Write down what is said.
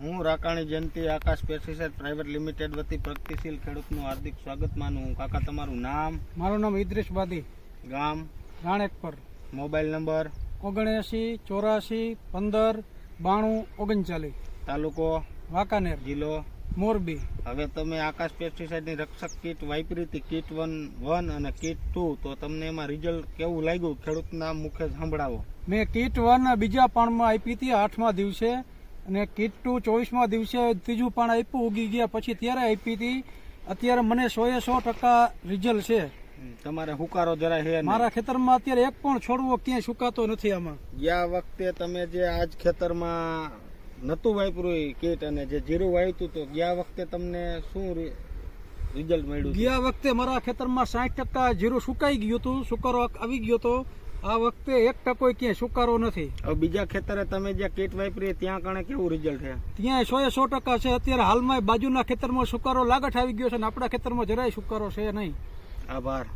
હું Rakani Jayanti Akash pesticide private limited વતી પ્રગતિશીલ ખેડૂતનું હાર્દિક સ્વાગત માનું કાકા તમારું નામ? મારું નામ ઇદ્રેશ બાદી. ગામ? રાણેકપર. Mobile number? ઓગણએંસી ચોરાસી પંદર બાણું ઓગણચાલીસ. તાલુકો? વાંકાનેર. જિલ્લો? મોરબી. હવે તમે આકાશ પેસ્ટિસાઇડની રક્ષક કીટ વાપરી હતી કીટ વન વન અને કીટ ટુ. તો તમને એમાં રિઝલ્ટ કેવું લાગ્યું? ખેડૂતના મુખે સાંભળાવો. મેં કીટ વન બીજા પાણમાં આપી હતી આઠમા દિવસે. અને કીટ ટુ ચોવીસમા દિવસે ત્રીજું પણ આપ્યું ઉગી ગયા પછી ત્યારે આપી હતી. અત્યારે મને સો એ સો ટકા રિઝલ્ટ છે. તમારે હુકારો જરા હે મારા ખેતરમાં અત્યારે એક પણ છોડવો ક્યાંય સુકાતો નથી આમાં. ગયા વખતે તમે જે આજ ખેતરમાં નતું વાપર્યું કીટ અને જે જીરું વાવ્યું તો ગયા વખતે તમને શું રિઝલ્ટ મળ્યું ગયા વખતે મારા ખેતરમાં સાઠ ટકા જીરું સુકાઈ ગયું હતું સુકારો આવી ગયો હતો. આ વખતે એક ટકો ક્યાંય સુકારો નથી. હવે બીજા ખેતરે તમે જે કીટ વાપરી ત્યાં કણે કેવું રિઝલ્ટ છે? ત્યાં સો એ સો ટકા છે અત્યારે હાલમાં બાજુના ખેતરમાં સુકારો લાગઠ આવી ગયો છે અને આપણા ખેતરમાં જરાય સુકારો છે નહીં. આભાર.